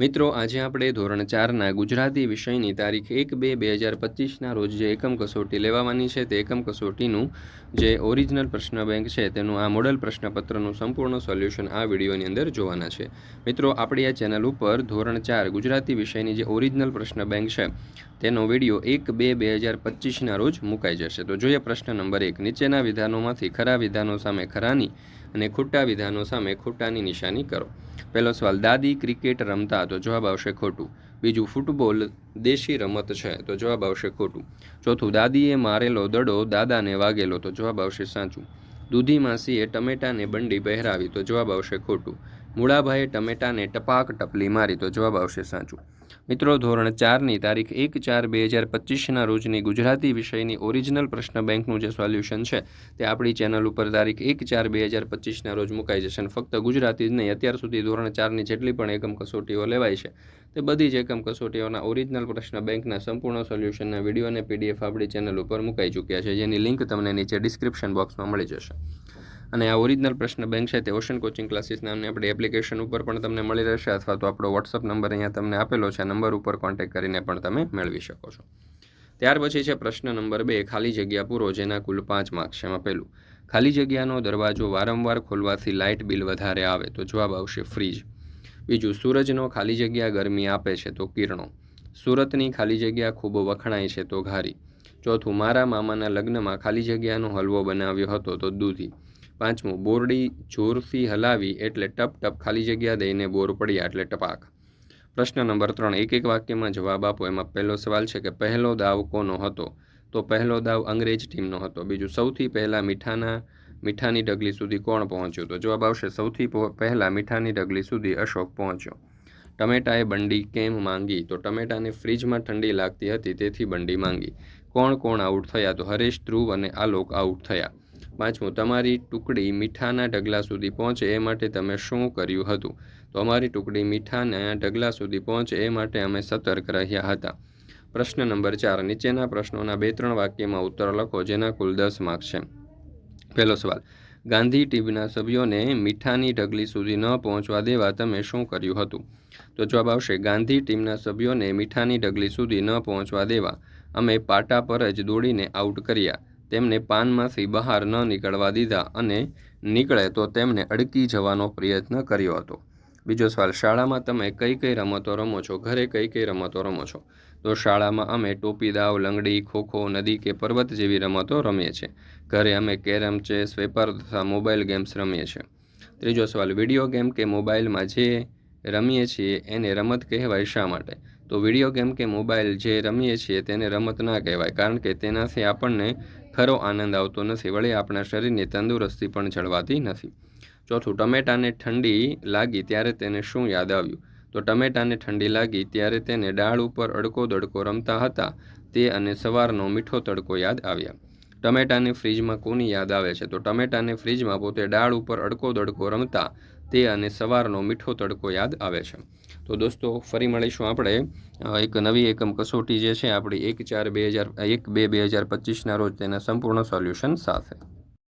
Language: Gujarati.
મિત્રો, આજે આપણે ધોરણ ચારના ગુજરાતી વિષયની તારીખ એક બે બે હજાર પચીસના રોજ જે એકમ કસોટી લેવાવાની છે, તે એકમ કસોટીનું જે ઓરિજિનલ પ્રશ્ન બેંક છે, તેનું આ મોડલ પ્રશ્નપત્રનું સંપૂર્ણ સોલ્યુશન આ વિડીયોની અંદર જોવાના છે. મિત્રો, આપણી આ ચેનલ ઉપર ધોરણ ચાર ગુજરાતી વિષયની જે ઓરિજિનલ પ્રશ્ન બેંક છે, તેનો વીડિયો એક બે બે હજાર પચીસના રોજ મુકાઈ જશે. તો જોઈએ પ્રશ્ન નંબર એક. નીચેના વિધાનોમાંથી ખરા વિધાનો સામે ખરાની અને ખોટા વિધાનો સામે ખોટાની નિશાની કરો. પહેલો સવાલ, દાદી ક્રિકેટ રમતા? તો જવાબ આવશે ખોટું. બીજું, ફૂટબોલ દેશી રમત છે? તો જવાબ આવશે ખોટું. ચોથું, દાદીએ મારેલો દડો દાદાને વાગેલો? તો જવાબ આવશે સાચું. દૂધી માસીએ ટમેટાને બંડી પહેરાવી તો જવાબ આવશે ખોટું. મૂળાભાઈએ ટમેટાને ટપાક ટપલી મારી તો જવાબ આવશે સાચું. મિત્રો, ધોરણ ચારની તારીખ એક ચાર બે હજાર પચીસના રોજની ગુજરાતી વિષયની ઓરિજિનલ પ્રશ્ન બેંકનું જે સોલ્યુશન છે, તે આપણી ચેનલ ઉપર તારીખ એક ચાર બે હજાર પચીસના રોજ મુકાઈ જશે અને ફક્ત ગુજરાતી જ નહીં, અત્યાર સુધી ધોરણ ચારની જેટલી પણ એકમ કસોટીઓ લેવાય છે, તે બધી જ એકમ કસોટીઓના ઓરિજિનલ પ્રશ્ન બેંકના સંપૂર્ણ સોલ્યુશનના વીડિયો અને પીડીએફ આપણી ચેનલ ઉપર મુકાઈ ચૂક્યા છે, જેની લિંક તમને નીચે ડિસ્ક્રિપ્શન બોક્સમાં મળી જશે. અને આ ઓરિજિનલ પ્રશ્ન બેંક છે, તે ઓશન કોચિંગ ક્લાસીસ નામની આપણી એપ્લિકેશન ઉપર પણ તમને મળી રહેશે અથવા તો આપણો વોટ્સઅપ નંબર અહીંયા તમને આપેલો છે નંબર ઉપર કોન્ટેક્ટ કરીને પણ તમે મેળવી શકો છો. ત્યાર પછી છે પ્રશ્ન નંબર બે, ખાલી જગ્યા પૂરો, જેના કુલ પાંચ માર્ક્સ છે એમાં પહેલું. ખાલી જગ્યાનો દરવાજો વારંવાર ખોલવાથી લાઇટ બિલ વધારે આવે, તો જવાબ આવશે ફ્રીજ. બીજું, સૂરજનો ખાલી જગ્યા ગરમી આપે છે, તો કિરણો. સુરતની ખાલી જગ્યા ખૂબ વખણાય છે, તો ઘારી. ચોથું, મારા મામાના લગ્નમાં ખાલી જગ્યાનો હલવો બનાવ્યો હતો, તો દૂધી. પાંચમું, બોરડી જોરથી હલાવી એટલે ટપ ટપ ખાલી જગ્યા દઈને બોર પડ્યા એટલે ટપાક. પ્રશ્ન નંબર ત્રણ એક એક વાક્યમાં જવાબ આપો. એમાં પહેલો સવાલ છે કે પહેલો દાવ કોનો હતો? તો પહેલો દાવ અંગ્રેજ ટીમનો હતો. બીજું, સૌથી પહેલાં મીઠાના, મીઠાની ડગલી સુધી કોણ પહોંચ્યું? તો જવાબ આવશે, સૌથી પહેલાં મીઠાની ડગલી સુધી અશોક પહોંચ્યો. ટમેટાએ બંડી કેમ માંગી? તો ટમેટાને ફ્રીજમાં ઠંડી લાગતી હતી, તેથી બંડી માંગી. કોણ કોણ આઉટ થયા? તો હરેશ ધ્રુવ અને આલોક આઉટ થયા. પાંચમું, તમારી ટુકડી મીઠાના ઢગલા સુધી પહોંચે એ માટે તમે શું કર્યું હતું? તો અમારી ટુકડી મીઠાના ઢગલા સુધી પહોંચે એ માટે અમે સતર્ક રહ્યા હતા. પ્રશ્ન નંબર ચાર, નીચેના પ્રશ્નોના બે ત્રણ વાક્યમાં ઉત્તર લખો, જેના કુલ દસ માર્ક છે. પહેલો સવાલ, ગાંધી ટીમના સભ્યોને મીઠાની ઢગલી સુધી ન પહોંચવા દેવા તમે શું કર્યું હતું? તો જવાબ આવશે, ગાંધી ટીમના સભ્યોને મીઠાની ઢગલી સુધી ન પહોંચવા દેવા. અમે પાટા પર જ દોડીને આઉટ કર્યા. તેમને પાનમાંથી બહાર ન નીકળવા દીધા અને નીકળે તો તેમને અડકી જવાનો પ્રયત્ન કર્યો હતો. બીજો સવાલ, શાળામાં તમે કઈ કઈ રમતો રમો છો? ઘરે કઈ કઈ રમતો રમો છો? તો શાળામાં અમે ટોપી, દાવ, લંગડી, ખોખો, નદી કે પર્વત જેવી રમતો રમીએ છીએ. ઘરે અમે કેરમ, ચેસ વેપાર તથા મોબાઈલ ગેમ્સ રમીએ છીએ. ત્રીજો સવાલ, વીડિયો ગેમ કે મોબાઈલમાં જે રમીએ છીએ એને રમત કહેવાય શા માટે? તો વીડિયો ગેમ કે મોબાઈલ જે રમીએ છીએ તેને રમત ના કહેવાય, કારણ કે તેનાથી આપણને ખરો આનંદ આવતો નથી. વળી આપણા શરીરની તંદુરસ્તી પણ જળવાતી નથી. ચોથું, ટમેટાને ઠંડી લાગી ત્યારે તેને શું યાદ આવ્યું? તો ટમેટાને ઠંડી લાગી ત્યારે તેને ડાળ ઉપર અડકો દડકો રમતા હતા. તે અને સવારનો મીઠો તડકો યાદ આવ્યા. ટમેટાને ફ્રીજમાં કોની યાદ આવે છે? તો ટમેટાને ફ્રીજમાં પોતે ડાળ ઉપર અડકો દડકો રમતા તે અને સવારનો મીઠો તડકો યાદ આવે છે. તો દોસ્તો, ફરી મળીશું આપણે. એક નવી એકમ કસોટી જે છે, આપણી એક ચાર બે હજાર, એક બે બે હજાર પચીસના રોજ તેના સંપૂર્ણ સોલ્યુશન સાથે.